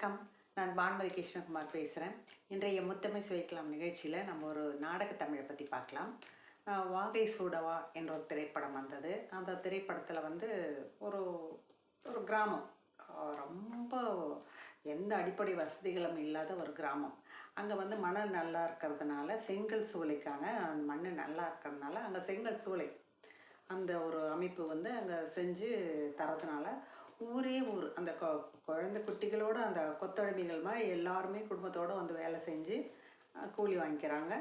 வணக்கம். நான் பான்மதி கிருஷ்ணகுமார் பேசுகிறேன் இன்றைய முத்தமை சுவைக்கலாம் நிகழ்ச்சியில் நம்ம ஒரு நாடக தமிழை பற்றி பார்க்கலாம். வாகை சூடவா என்ற ஒரு திரைப்படம் வந்தது. அந்த திரைப்படத்தில் வந்து ஒரு ஒரு கிராமம். ரொம்ப எந்த அடிப்படை வசதிகளும் இல்லாத ஒரு கிராமம். அங்கே வந்து மணல் நல்லா இருக்கிறதுனால செங்கல் சூளைக்கான அந்த மண் நல்லா இருக்கிறதுனால அங்கே செங்கல் சூளை அந்த ஒரு அமைப்பு வந்து அங்கே செஞ்சு தரதுனால ஊரே ஊர். அந்த கொ குழந்தை குட்டிகளோட அந்த கொத்தடிமைகள் மாதிரி எல்லாருமே குடும்பத்தோடு வந்து வேலை செஞ்சு கூலி வாங்கிக்கிறாங்க.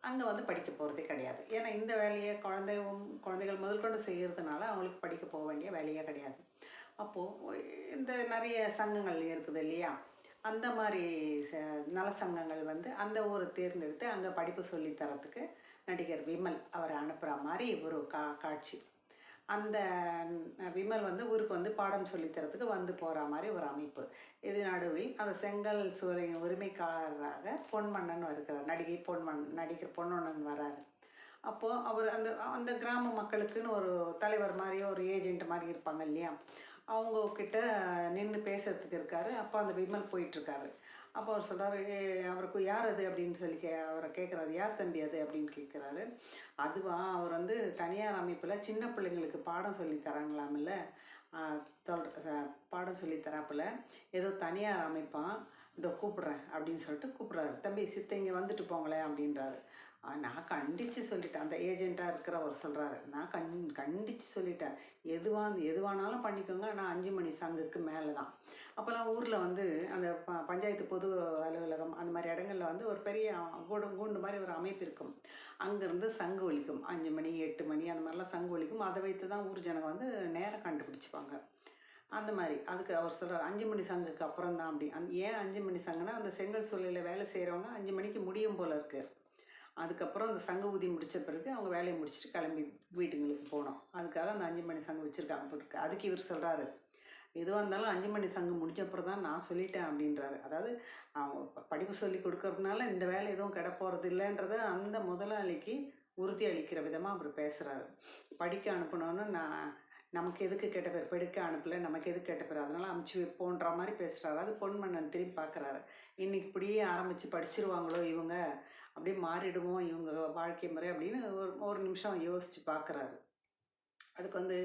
அங்கே வந்து படிக்க போகிறதே கிடையாது. ஏன்னா இந்த வேலையை குழந்தை குழந்தைகள் முதல் கொண்டு செய்கிறதுனால அவங்களுக்கு படிக்க போக வேண்டிய வேலையே கிடையாது. அப்போது இந்த நிறைய சங்கங்கள் இருக்குது இல்லையா? அந்த மாதிரி ச- நல சங்கங்கள் வந்து அந்த ஊரை தேர்ந்தெடுத்து அங்கே படிப்பு சொல்லித் தரத்துக்கு நடிகர் விமல் அவரை அனுப்புகிற மாதிரி ஒரு கா காட்சி. அந்த விமல் வந்து ஊருக்கு வந்து பாடம் சொல்லித்தரத்துக்கு வந்து போகிற மாதிரி ஒரு அமைப்பு. இது நடுவில் அந்த செங்கல் சூளையின் உரிமைக்காரராக பொன்மன்னன் இருக்கிறார் நடிகை பொன்மன் நடிகர் பொன்னொன்னன் வராரு. அப்போது அவர் அந்த அந்த கிராம மக்களுக்குன்னு ஒரு தலைவர் மாதிரி ஒரு ஏஜென்ட் மாதிரி இருப்பாங்க இல்லையா? அவங்க கிட்ட நின்று பேசுறதுக்கு இருக்காரு. அப்போ அந்த விமல் போயிட்டுருக்காரு. அப்போ அவர் சொல்கிறாரு அவருக்கு யார் அது? அப்படின்னு சொல்லி கே அவரை கேட்குறாரு யார் தம்பி அது? அப்படின்னு கேட்குறாரு அதுவா அவர் வந்து தனியார் அமைப்பில் சின்ன பிள்ளைங்களுக்கு பாடம் சொல்லி தராங்களாமில்ல ஆஹ் பாடம் சொல்லி தராப்பில். ஏதோ தனியார் அமைப்பான் இதோ கூப்பிட்றேன் அப்படின்னு சொல்லிட்டு கூப்பிட்றாரு. தம்பி சித்த இங்கே வந்துட்டு போங்களேன் அப்படின்றாரு. நான் கண்டித்து சொல்லிட்டேன். அந்த ஏஜெண்ட்டாக இருக்கிறவர் சொல்கிறாரு நான் கண் கண்டித்து சொல்லிட்டேன். எதுவாக எதுவானாலும் பண்ணிக்கோங்க. நான் அஞ்சு மணி சங்குக்கு மேலே தான் அப்போல்லாம் ஊரில் வந்து அந்த ப பஞ்சாயத்து பொது அலுவலகம் அந்த மாதிரி இடங்கள்ல வந்து ஒரு பெரிய கூடு கூண்டு மாதிரி ஒரு அமைப்பு இருக்கும். அங்கேருந்து சங்கு ஒழிக்கும் அஞ்சு மணி எட்டு மணி அந்த மாதிரிலாம் சங்கு ஒழிக்கும் அதை வைத்து தான் ஊர் ஜனங்க வந்து நேரம் கண்டுபிடிச்சிப்பாங்க. அந்த மாதிரி. அதுக்கு அவர் சொல்கிறார் அஞ்சு மணி சங்குக்கு அப்புறம் தான் அப்படி. அந்த ஏன் அஞ்சு மணி சங்குனா அந்த செங்கல் சூழலில் வேலை செய்கிறவங்க அஞ்சு மணிக்கு முடியும் போல் இருக்கார் அதுக்கப்புறம் அந்த சங்க ஊதி முடித்த பிறகு அவங்க வேலையை முடிச்சுட்டு கிளம்பி வீட்டுங்களுக்கு போனோம். அதுக்காக அந்த அஞ்சு மணி சங்கம் வச்சுருக்காங்க போட்டுருக்கு. அதுக்கு இவர் சொல்கிறாரு எதுவாக இருந்தாலும் அஞ்சு மணி சங்கம் முடிஞ்சப்புறம் தான் நான் சொல்லிட்டேன் அப்படின்றாரு. அதாவது அவங்க படிப்பு சொல்லி கொடுக்கறதுனால இந்த வேலை எதுவும் கிடப்போகிறது இல்லைன்றத அந்த முதலாளிக்கு உறுதி அளிக்கிற விதமாக அவர் பேசுகிறாரு படிக்க அனுப்பணும்னு நான் நமக்கு எதுக்கு கெட்ட பேர்? படிக்க அனுப்பலை நமக்கு எதுக்கு கெட்ட பேர்? அதனால் அமுச்சு வைப்போன்ற மாதிரி பேசுகிறாரு அது பொன்மன்னன் திரும்பி பார்க்குறாரு இன்னைக்கு இப்படியே ஆரம்பித்து படிச்சிருவாங்களோ இவங்க? அப்படியே மாறிடுமோ இவங்க வாழ்க்கை முறை அப்படின்னு ஒரு ஒரு நிமிஷம் யோசித்து பார்க்குறாரு அதுக்கு வந்து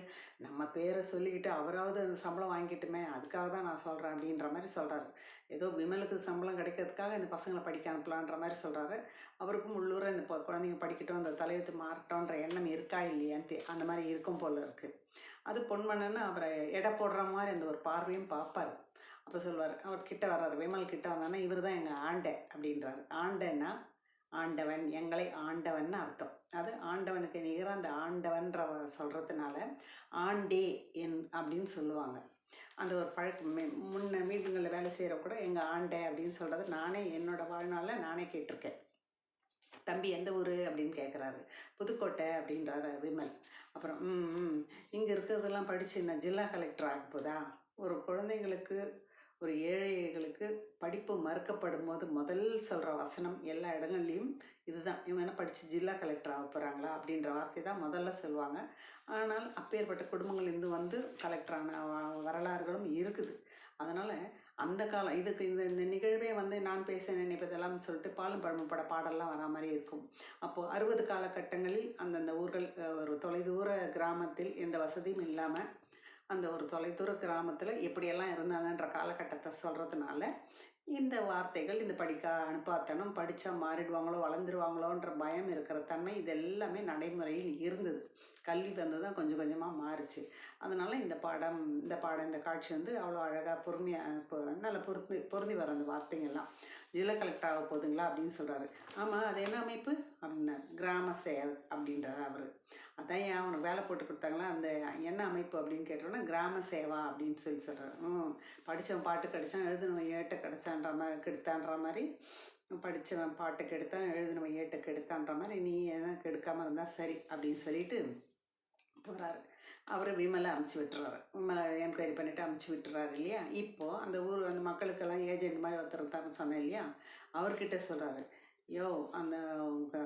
நம்ம பேரை சொல்லிக்கிட்டு அவராவது அந்த சம்பளம் வாங்கிட்டுமே அதுக்காக தான் நான் சொல்கிறேன் அப்படின்ற மாதிரி சொல்கிறாரு ஏதோ விமலுக்கு சம்பளம் கிடைக்கிறதுக்காக இந்த பசங்களை படிக்க அனுப்பலான்ற மாதிரி சொல்கிறாரு அவருக்கும் உள்ளூர இந்த குழந்தைங்க படிக்கட்டும் அந்த தலையெழுத்து மாறட்டோன்ற எண்ணம் இருக்கா இல்லையான்னு அந்த மாதிரி இருக்கும் போல் இருக்குது அது பொன்மன்னன்னு அவரை எடை போடுற மாதிரி அந்த ஒரு பார்வையும் பார்ப்பார். அப்போ சொல்வார் அவர் கிட்ட வர்றாரு விமல் கிட்ட வந்தானா இவர் தான் எங்கள் ஆண்டை அப்படின்றாரு. ஆண்டைன்னா ஆண்டவன் எங்களை ஆண்டவன்னு அர்த்தம். அது ஆண்டவனுக்கு நிகராக அந்த ஆண்டவன்ற சொல்கிறதுனால ஆண்டே என் அப்படின்னு சொல்லுவாங்க. அந்த ஒரு பழக்கம். முன்ன மீட்டிங்களில் வேலை செய்கிற கூட எங்கள் ஆண்டை அப்படின்னு சொல்கிறது நானே என்னோட வாழ்நாளில் நானே கேட்டிருக்கேன். தம்பி எந்த ஊர் அப்படின்னு கேட்குறாரு புதுக்கோட்டை அப்படின்றாரு விமல். அப்புறம் ம் இங்கே இருக்கிறதெல்லாம் படித்து நான் ஜில்லா கலெக்டர் ஆக போதா? ஒரு குழந்தைங்களுக்கு ஒரு ஏழைகளுக்கு படிப்பு மறுக்கப்படும் போது முதல் சொல்கிற வசனம் எல்லா இடங்கள்லையும் இதுதான். இவங்க என்ன படித்து ஜில்லா கலெக்டர் ஆக போகிறாங்களா அப்படின்ற வார்த்தை தான் முதல்ல சொல்லுவாங்க. ஆனால் அப்பேற்பட்ட குடும்பங்கள்லேருந்து வந்து கலெக்டரான வ- வரலாறுகளும் இருக்குது. அதனால் அந்த காலம் இதுக்கு இந்த இந்த நிகழ்வே வந்து நான் பேச நினைப்பதெல்லாம் சொல்லிட்டு பாலும் பழமும் பட பாடல்லாம் வரா மாதிரி இருக்கும். அப்போது அறுபது காலகட்டங்களில் அந்தந்த ஊர்கள் ஒரு தொலைதூர கிராமத்தில் எந்த வசதியும் இல்லாமல் அந்த ஒரு தொலைதூர கிராமத்தில் எப்படியெல்லாம் இருந்தாங்கன்ற காலகட்டத்தை சொல்கிறதுனால இந்த வார்த்தைகள் இந்த படிக்க அனுப்பாத்தனும் படித்தா மாறிடுவாங்களோ வளர்ந்துருவாங்களோன்ற பயம் இருக்கிற தன்மை இது எல்லாமே நடைமுறையில் இருந்தது. கல்வி வந்து தான் கொஞ்சம் கொஞ்சமாக மாறுச்சு. அதனால் இந்த பாடம் இந்த பாடம் இந்த காட்சி வந்து அவ்வளோ அழகாக பொறுமையாக நல்லா பொருந்தி பொருந்தி வர அந்த வார்த்தைங்கள்லாம். ஜில்லா கலெக்டர் ஆக போகுதுங்களா அப்படின்னு சொல்கிறாரு ஆமாம் அது என்ன அமைப்பு? அப்படின்னா கிராம செயல் அப்படின்றார் அவர். அதான் ஏன் அவனுக்கு வேலை போட்டு கொடுத்தாங்களா? அந்த என்ன அமைப்பு அப்படின்னு கேட்டோன்னா கிராம சேவா அப்படின்னு சொல்லி சொல்கிறார் ம் படித்தவன் பாட்டு கிடைச்சான் எழுதினவன் ஏட்ட எடுத்தான்ற மாதிரி கெடுத்தான்ற மாதிரி. படித்தவன் பாட்டு கெடுத்தான் எழுதினவன் ஏட்டுக்கு கெடுத்தான்ற மாதிரி நீ எதுவும் கெடுக்காமல் இருந்தால் சரி அப்படின்னு சொல்லிட்டு போகிறாரு அவர் விமலை அமுச்சு விட்டுறாரு. விமலை என்கொயரி பண்ணிவிட்டு அமுச்சு விட்டுறாரு இல்லையா? இப்போது அந்த ஊர் அந்த மக்களுக்கெல்லாம் ஏஜென்ட் மாதிரி ஒருத்தர் இருந்தாருன்னு சொன்னேன் இல்லையா? அவர்கிட்ட சொல்கிறாரு யோ அந்த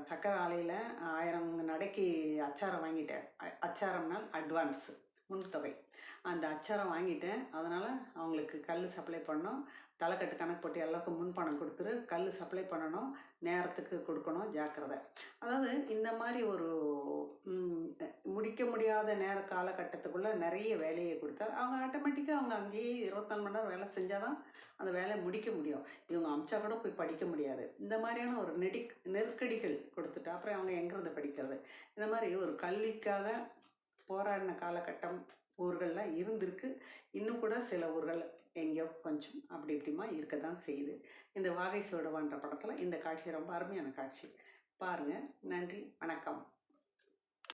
சக்கரை ஆலையில் ஆயிரம் நடைக்கு அச்சாரம் வாங்கிட்டேன். அச்சாரம்னால் அட்வான்ஸு முன்தொகை அந்த அச்சாரம் வாங்கிட்டேன். அதனால் அவங்களுக்கு கல் சப்ளை பண்ணோம் தலைக்கட்டு கணக்கு போட்டு எல்லாருக்கும் முன்பணம் கொடுத்துரு. கல் சப்ளை பண்ணணும். நேரத்துக்கு கொடுக்கணும். ஜாக்கிரதை. அதாவது இந்த மாதிரி ஒரு முடிக்க முடியாத நேர காலகட்டத்துக்குள்ளே நிறைய வேலையை கொடுத்தா அவங்க ஆட்டோமேட்டிக்காக அவங்க அங்கேயே இருபத்தாலு மணி நேரம் வேலை செஞ்சால் தான் அந்த வேலையை முடிக்க முடியும். இவங்க அமிச்சா கூட போய் படிக்க முடியாது. இந்த மாதிரியான ஒரு நெடி நெருக்கடிகள் கொடுத்துட்டு அப்புறம் அவங்க எங்கேருந்து படிக்கிறது? இந்த மாதிரி ஒரு கல்விக்காக போராடின காலகட்டம் ஊர்கள்லாம் இருந்திருக்கு. இன்னும் கூட சில ஊர்கள் எங்கேயோ கொஞ்சம் அப்படி இப்படிமா இருக்க தான் செய்யுது. இந்த வாகை சோடவான்ற படத்தில் இந்த காட்சி ரொம்ப அருமையான காட்சி. பாருங்கள் நன்றி. வணக்கம்.